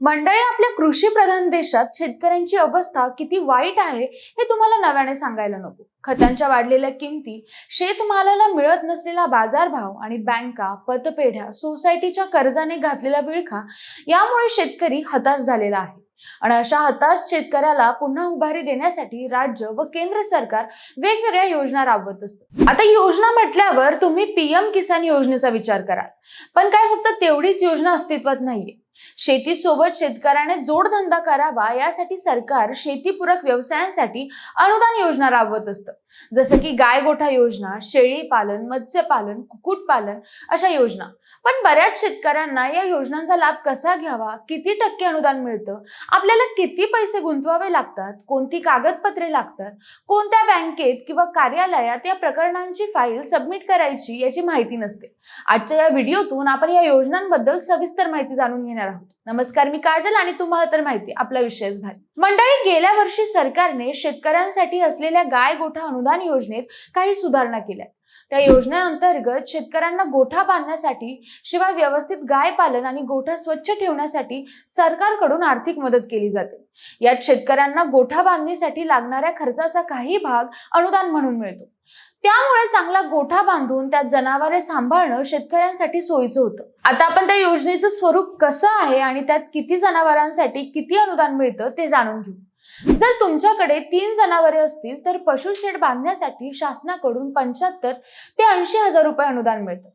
मंडळी आपल्या कृषी प्रधान देशात शेतकऱ्यांची अवस्था किती वाईट आहे हे तुम्हाला नव्याने सांगायला नको. खतांच्या वाढलेल्या किमती शेतमालाला मिळत नसलेला बाजारभाव आणि बँका पतपेढ्या सोसायटीच्या कर्जाने घातलेला विळखा यामुळे शेतकरी हताश झालेला आहे. आणि अशा हताश शेतकऱ्याला पुन्हा उभारी देण्यासाठी राज्य व केंद्र सरकार वेगवेगळ्या योजना राबवत असतं. आता योजना म्हटल्यावर तुम्ही पीएम किसान योजनेचा विचार कराल. पण काय फक्त तेवढीच योजना अस्तित्वात नाहीये. शेतीसोबत शेतकऱ्याने जोडधंदा करावा यासाठी सरकार शेतीपूरक व्यवसायांसाठी अनुदान योजना राबवत असतं. जसं की गाय गोठा योजना शेळी पालन मत्स्यपालन कुक्कुटपालन अशा योजना. पण बऱ्याच शेतकऱ्यांना या योजनांचा लाभ कसा घ्यावा? किती टक्के अनुदान मिळतं? आपल्याला किती पैसे गुंतवावे लागतात? कोणती कागदपत्रे लागतात? कोणत्या बँकेत किंवा कार्यालयात या प्रकरणांची फाईल सबमिट करायची याची माहिती नसते. आजच्या या व्हिडिओतून आपण या योजनांबद्दल सविस्तर माहिती जाणून घेणार आहोत नमस्कार मी काजल आणि तुम्हाला तर माहिती आपला विषयच भारी. मंडळी गेल्या वर्षी सरकारने शेतकऱ्यांसाठी असलेल्या गाय गोठा अनुदान योजनेत काही सुधारणा केल्या. त्या योजनेअंतर्गत शेतकऱ्यांना गोठा बांधण्यासाठी शिवाय व्यवस्थित गाय पालन आणि गोठा स्वच्छ ठेवण्यासाठी सरकारकडून आर्थिक मदत केली जाते. यात शेतकऱ्यांना गोठा बांधणीसाठी लागणाऱ्या खर्चाचा काही भाग अनुदान म्हणून मिळतो. त्यामुळे चांगला गोठा बांधून त्यात जनावरे सांभाळणं शेतकऱ्यांसाठी सोयीचं होतं. आता आपण त्या योजनेचं स्वरूप कसं आहे आणि त्यात किती जनावरांसाठी किती अनुदान मिळतं ते जाणून घेऊ. जर तुमच्याकडे तीन जनावरे असतील तर पशु शेड बांधण्यासाठी शासनाकडून पंच्याहत्तर ते ऐंशी हजार रुपये अनुदान मिळतं.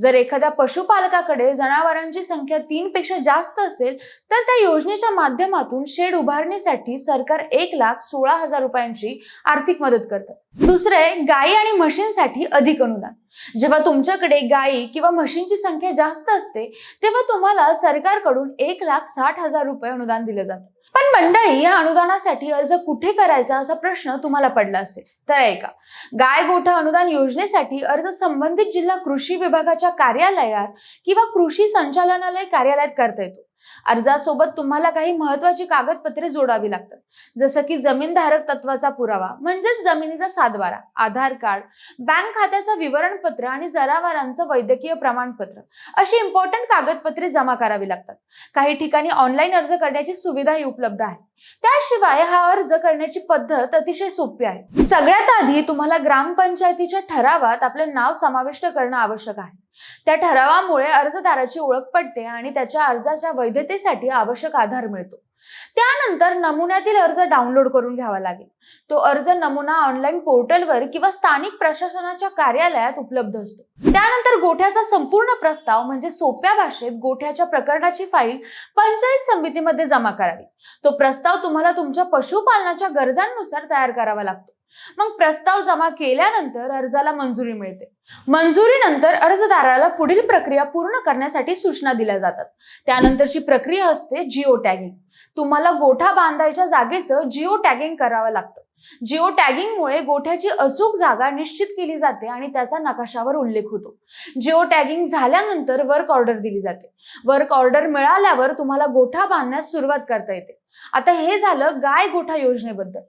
जर एखाद्या पशुपालकाकडे जनावरांची संख्या तीन पेक्षा जास्त असेल तर त्या योजनेच्या माध्यमातून शेड उभारणीसाठी सरकार एक लाख सोळा हजार रुपयांची आर्थिक मदत करतं. दुसरे गायी आणि म्हशींसाठी अधिक अनुदान. जेव्हा तुमच्याकडे गायी किंवा म्हशींची संख्या जास्त असते तेव्हा तुम्हाला सरकारकडून एक लाख साठ हजार रुपये अनुदान दिलं जातं. पण मंडळी या अनुदानासाठी अर्ज कुठे करायचा असा प्रश्न तुम्हाला पडला असेल? तर ऐका. गाय गोठा अनुदान योजनेसाठी अर्ज संबंधित जिल्हा कृषी विभागाच्या कार्यालयात किंवा कृषी संचालनालय कार्यालयात करता येतो. अर्जासोबत तुम्हाला काही महत्वाची कागदपत्रे जोडावी लागतात. जसं की जमीनधारक तत्वाचा पुरावा म्हणजेच जमिनीचा सातबारा आधार कार्ड बँक खात्याचं विवरणपत्र आणि जनावरांचं वैद्यकीय प्रमाणपत्र. अशी इम्पॉर्टंट कागदपत्रे जमा करावी लागतात. काही ठिकाणी ऑनलाईन अर्ज करण्याची सुविधाही उपलब्ध आहे. त्याशिवाय हा अर्ज करण्याची पद्धत अतिशय सोपी आहे. सगळ्यात आधी तुम्हाला ग्रामपंचायतीच्या ठरावात आपले नाव समाविष्ट करणं आवश्यक आहे. त्या ठरावामुळे अर्जदाराची ओळख पडते आणि त्याच्या अर्जाच्या वैधतेसाठी आवश्यक आधार मिळतो. त्यानंतर नमुन्यातील अर्ज डाउनलोड करून घ्यावा लागेल. तो अर्ज नमुना ऑनलाईन पोर्टलवर किंवा स्थानिक प्रशासनाच्या कार्यालयात उपलब्ध असतो. त्यानंतर गोठ्याचा संपूर्ण प्रस्ताव म्हणजे सोप्या भाषेत गोठ्याच्या प्रकरणाची फाईल पंचायत समितीमध्ये जमा करावी. तो प्रस्ताव तुम्हाला तुमच्या पशुपालनाच्या गरजांनुसार तयार करावा लागतो. मग प्रस्ताव जमा केल्यानंतर अर्जाला मंजुरी मिळते. मंजुरीनंतर अर्जदाराला पुढील प्रक्रिया पूर्ण करण्यासाठी सूचना दिल्या जातात. त्यानंतरची प्रक्रिया असते जिओ टॅगिंग तुम्हाला गोठा बांधायच्या जागेचं जिओ टॅगिंग करावं लागतं. जिओ टॅगिंगमुळे गोठ्याची अचूक जागा निश्चित केली जाते आणि त्याचा नकाशावर उल्लेख होतो. जिओ टॅगिंग झाल्यानंतर वर्क ऑर्डर दिली जाते. वर्क ऑर्डर मिळाल्यावर तुम्हाला गोठा बांधण्यास सुरुवात करता येते. आता हे झालं गाय गोठा योजनेबद्दल.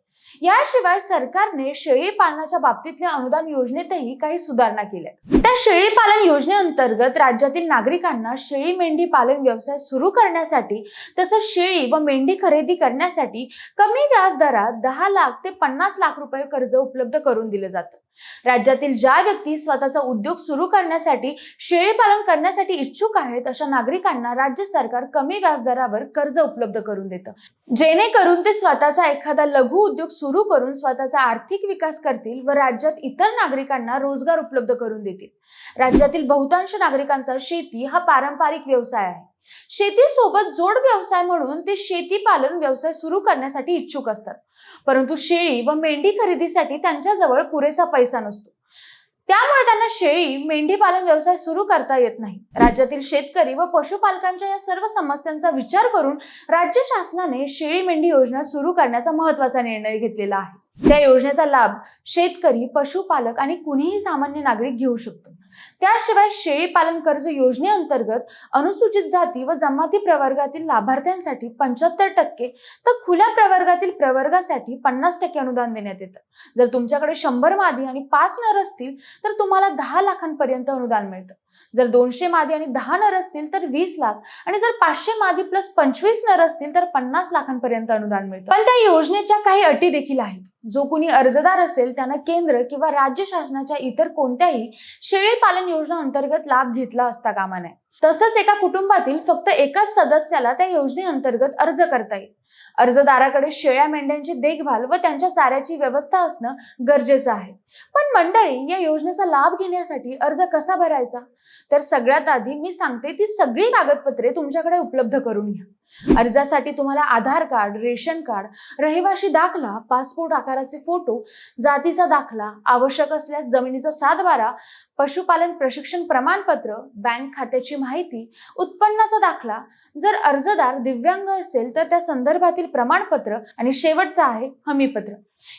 याशिवाय सरकारने शेळी पालनाच्या बाबतीतल्या अनुदान योजनेतही काही सुधारणा केल्या. त्या शेळी पालन योजनेअंतर्गत राज्यातील नागरिकांना शेळी मेंढी पालन व्यवसाय सुरू करण्यासाठी तसंच शेळी व मेंढी खरेदी करण्यासाठी कमी व्याज दरात दहा लाख ते पन्नास लाख रुपये कर्ज उपलब्ध करून दिलं जातं. राज्यातील ज्या व्यक्ती स्वतःचा उद्योग सुरू करण्यासाठी शेळी पालन करण्यासाठी इच्छुक आहेत अशा नागरिकांना राज्य सरकार कमी व्याजदरावर कर्ज उपलब्ध करून देतं. जेणेकरून ते स्वतःचा एखादा लघु उद्योग सुरू करून स्वतःचा आर्थिक विकास करतील व राज्यात इतर नागरिकांना रोजगार उपलब्ध करून देतील. राज्यातील बहुतांश नागरिकांचा शेती हा पारंपरिक व्यवसाय आहे. शेतीसोबत जोड व्यवसाय म्हणून ते शेती पालन व्यवसाय सुरू करण्यासाठी इच्छुक असतात. परंतु शेळी व मेंढी खरेदीसाठी त्यांच्याजवळ पुरेसा पैसा नसतो. त्यामुळे त्यांना शेळी मेंढी पालन व्यवसाय सुरू करता येत नाही. राज्यातील शेतकरी व पशुपालकांच्या या सर्व समस्यांचा विचार करून राज्य शासनाने शेळी मेंढी योजना सुरू करण्याचा महत्त्वाचा निर्णय घेतलेला आहे. त्या योजनेचा लाभ शेतकरी पशुपालक आणि कुणीही सामान्य नागरिक घेऊ शकतो. त्याशिवाय शेळी पालन कर्ज योजनेअंतर्गत अनुसूचित जाती व जमाती प्रवर्गातील लाभार्थ्यांसाठी पंच्याहत्तर टक्के तर खुल्या प्रवर्गातील प्रवर्गासाठी पन्नास टक्के अनुदान देण्यात येतं. जर तुमच्याकडे शंभर मादी आणि पाच नर असतील तर तुम्हाला दहा लाखांपर्यंत अनुदान मिळतं. जर दोनशे मादी आणि दहा नर असतील तर वीस लाख. आणि जर पाचशे मादी प्लस पंचवीस नर असतील तर पन्नास लाखांपर्यंत अनुदान मिळतं. पण त्या योजनेच्या काही अटी देखील आहेत. जो कुणी अर्जदार असेल त्यांना केंद्र किंवा राज्य शासनाच्या इतर कोणत्याही शेळी पालन योजना अंतर्गत लाभ घेतला असता कामा नये. तसंच एका कुटुंबातील फक्त एकाच सदस्याला त्या योजनेअंतर्गत अर्ज करता येईल. अर्जदाराकडे शेळ्या मेंढ्यांची देखभाल व त्यांच्या चाऱ्याची व्यवस्था असणं गरजेचं आहे. पण मंडळी या योजनेचा लाभ घेण्यासाठी अर्ज कसा भरायचा? तर सगळ्यात आधी मी सांगते ती सगळी कागदपत्रे तुमच्याकडे उपलब्ध करून घ्या. अर्जासाठी तुम्हाला आधार कार्ड रेशन कार्ड रहिवाशी दाखला पासपोर्ट आकाराचे फोटो जातीचा दाखला आवश्यक असल्यास जमिनीचा सातबारा पशुपालन प्रशिक्षण प्रमाणपत्र बँक खात्याची माहिती उत्पन्नाचा दाखला. जर अर्जदार दिव्यांग असेल तर त्या संदर्भातील प्रमाणपत्र आणि शेवटचं आहे हमीपत्र.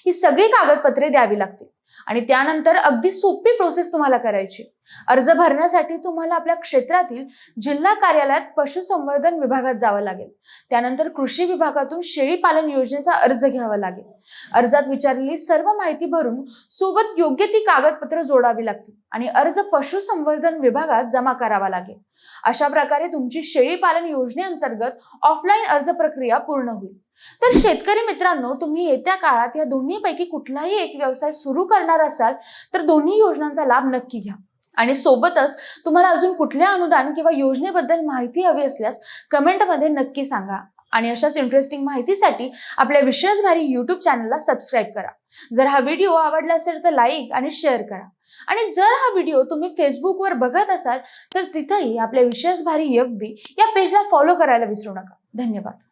ही सगळी कागदपत्रे द्यावी लागतील. आणि त्यानंतर अगदी सोपी प्रोसेस तुम्हाला करायची. अर्ज भरण्यासाठी तुम्हाला आपल्या क्षेत्रातील जिल्हा कार्यालयात पशुसंवर्धन विभागात जावं लागेल. त्यानंतर कृषी विभागातून शेळी पालन योजनेचा अर्ज घ्यावा लागेल. अर्जात विचारलेली सर्व माहिती भरून सोबत योग्य ती कागदपत्र जोडावी लागतील आणि अर्ज पशुसंवर्धन विभागात जमा करावा लागेल. अशा प्रकारे तुमची शेळी पालन योजनेअंतर्गत ऑफलाईन अर्ज प्रक्रिया पूर्ण होईल. तर शेतकरी मित्रांनो तुम्ही येत्या काळात या दोन्हीपैकी कुठलाही एक व्यवसाय सुरू करणार असाल तर दोन्ही योजनांचा लाभ नक्की घ्या. आणि सोबतच तुम्हाला अजून कुठल्या अनुदान किंवा योजनेबद्दल माहिती हवी असल्यास कमेंटमध्ये नक्की सांगा. आणि अशाच इंटरेस्टिंग माहितीसाठी आपल्या विशेष भारी यूट्यूब चॅनलला सबस्क्राईब करा. जर हा व्हिडिओ आवडला असेल तर लाईक आणि शेअर करा. आणि जर हा व्हिडिओ तुम्ही फेसबुकवर बघत असाल तर तिथंही आपल्या विशेष भारी एफ बी या पेजला फॉलो करायला विसरू नका. धन्यवाद.